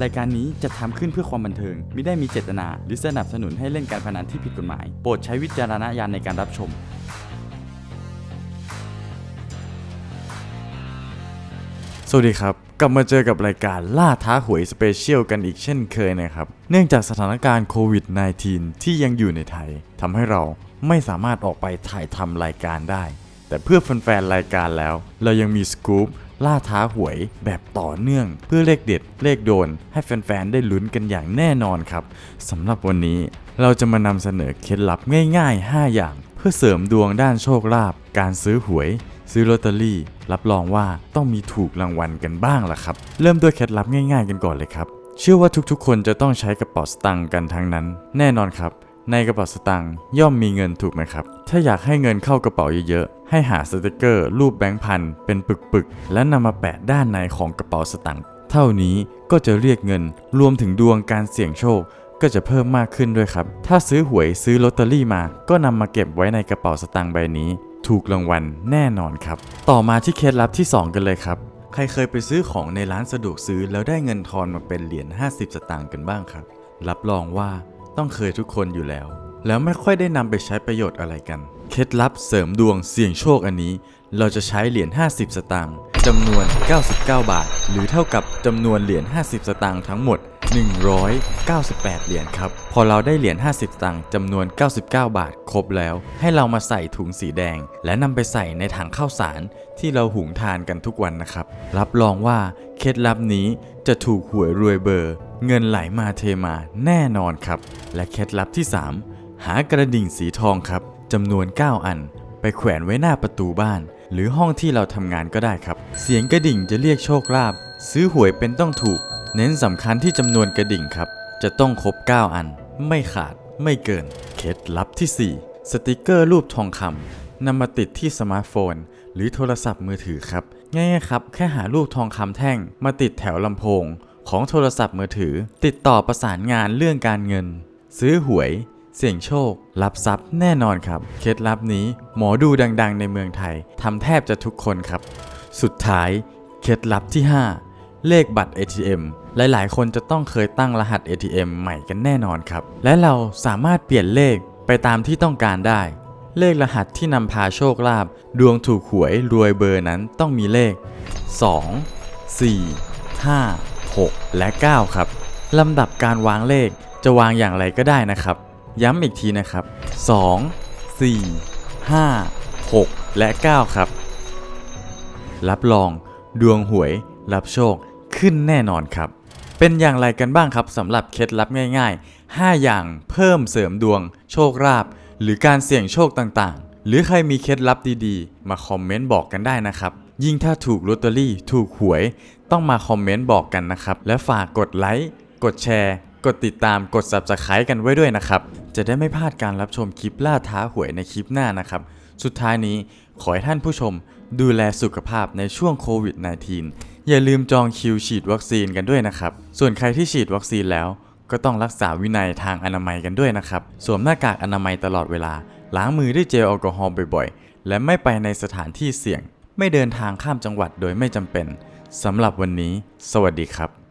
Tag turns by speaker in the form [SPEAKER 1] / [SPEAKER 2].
[SPEAKER 1] รายการนี้จะทำขึ้นเพื่อความบันเทิง ไม่ได้มีเจตนา หรือสนับสนุนให้เล่นการพนันที่ผิดกฎหมาย โปรดใช้วิจารณญาณในการรับชม
[SPEAKER 2] สวัสดีครับ กลับมาเจอกับรายการล่าท้าหวยสเปเชียลกันอีกเช่นเคยนะครับ เนื่องจากสถานการณ์โควิด -19 ที่ยังอยู่ในไทยทำให้เราไม่สามารถออกไปถ่ายทำรายการได้ แต่เพื่อแฟนๆรายการแล้ว เรายังมีสกู๊ป ล่าท้าหวยแบบต่อเนื่อง เพื่อเลขเด็ดเลขโดน ให้แฟนๆ ได้ลุ้นกันอย่างแน่นอนครับสำหรับวันนี้เราจะมานำเสนอเคล็ดลับง่ายๆ 5 อย่าง เพื่อเสริมดวงด้านโชคลาภการซื้อหวย ซื้อลอตเตอรี่ รับรองว่าต้องมีถูกรางวัลกันบ้างล่ะครับ เริ่มด้วยเคล็ดลับง่ายๆ กันก่อนเลยครับ เชื่อว่าทุกๆ คนจะต้องใช้กระเป๋าสตางค์กันทั้งนั้น แน่นอนครับในกระเป๋าสตางค์ย่อมมีเงินถูกไหมครับ ถ้าอยากให้เงินเข้ากระเป๋าเยอะ ให้หาสติกเกอร์รูปแบงค์พันเป็นปึกๆ และนำมาแปะด้านในของกระเป๋าสตางค์เท่านี้ก็จะเรียกเงิน รวมถึงดวงการเสี่ยงโชค ก็จะเพิ่มมากขึ้นด้วยครับ ถ้าซื้อหวยซื้อลอตเตอรี่มาก็นำมาเก็บไว้ในกระเป๋าสตางค์ใบนี้ ถูกรางวัลแน่นอนครับ ต่อมาที่เคล็ดลับที่ 2 กันเลยครับ ใครเคยไปซื้อของในร้านสะดวกซื้อแล้วได้เงินทอนมาเป็นเหรียญ50 สตางค์กันบ้างครับ รับรองว่าต้องเคยทุกคนอยู่แล้ว แล้วไม่ค่อยได้นำไปใช้ประโยชน์อะไรกัน เคล็ดลับเสริมดวงเสี่ยงโชคอันนี้ เราจะใช้เหรียญ 50 สตางค์จำนวน 99 บาท หรือเท่ากับจำนวนเหรียญ 50 สตางค์ทั้งหมด 198 เหรียญครับ พอเราได้เหรียญ 50 สตางค์จำนวน 99 บาท ครบแล้ว ให้เรามาใส่ถุงสีแดง และนำไปใส่ในถังข้าวสารที่เราหุงทานกันทุกวันนะครับ รับรองว่าเคล็ดลับนี้จะถูกหวยรวยเบอร์ เงินไหลมาเทมาแน่นอนครับ และเคล็ดลับที่ 3 หากระดิ่งสีทองครับจำนวน 9 อัน ไปแขวนไว้หน้าประตูบ้าน หรือห้องที่เราทำงานก็ได้ครับ เสียงกระดิ่งจะเรียกโชคลาภซื้อหวยเป็นต้องถูก เน้นสำคัญที่จำนวนกระดิ่งครับ จะต้องครบ 9 อัน ไม่ขาดไม่เกิน เคล็ดลับที่ 4 สติกเกอร์รูปทองคำนำมาติดที่สมาร์ทโฟน หรือโทรศัพท์มือถือครับง่ายๆครับ แค่หารูปทองคำแท่ง มาติดแถวลำโพง ของโทรศัพท์มือถือ ติดต่อประสานงานเรื่องการเงิน ซื้อหวย เสี่ยงโชครับทรัพย์แน่นอนครับ เคล็ดลับนี้หมอดูดัง ๆ ในเมืองไทยทำแทบจะทุกคนครับ สุดท้าย เคล็ดลับที่ 5 เลขบัตร ATM หลายๆ คนจะต้องเคยตั้งรหัส ATM ใหม่กันแน่นอนครับ และเราสามารถเปลี่ยนเลขไปตามที่ต้องการได้ เลขรหัสที่นำพาโชคลาภดวงถูกหวยรวยเบอร์นั้นต้องมีเลข 2 4 5 6 และ 9 ครับลำดับการวางเลขจะวางอย่างไรก็ได้นะครับ ย้ำอีกทีนะครับ 2 4 5 6 และ 9 ครับ รับรองดวงหวย รับโชคขึ้นแน่นอนครับ เป็นอย่างไรกันบ้างครับสำหรับเคล็ดลับง่ายๆ 5 อย่างเพิ่มเสริมดวง โชคลาภหรือการเสี่ยงโชคต่างๆ หรือใครมีเคล็ดลับดีๆ มาคอมเมนต์บอกกันได้นะครับยิ่งถ้าถูกลอตเตอรี่ถูกหวย ต้องมาคอมเมนต์บอกกันนะครับ และฝากกดไลค์ กดแชร์ กดติดตามกด subscribe กันไว้ด้วยนะครับ จะได้ไม่พลาดการรับชมคลิปล่าท้าหวยในคลิปหน้านะครับ สุดท้ายนี้ขอให้ท่านผู้ชมดูแลสุขภาพในช่วงโควิด -19 อย่าลืมจองคิวฉีดวัคซีนกันด้วยนะครับ ส่วนใครที่ฉีดวัคซีนแล้ว ก็ต้องรักษาวินัยทางอนามัยกันด้วยนะครับ สวมหน้ากากอนามัยตลอดเวลา ล้างมือด้วยเจลแอลกอฮอล์บ่อยๆ และไม่ไปในสถานที่เสี่ยง ไม่เดินทางข้ามจังหวัดโดยไม่จำเป็นสำหรับวันนี้ สวัสดีครับ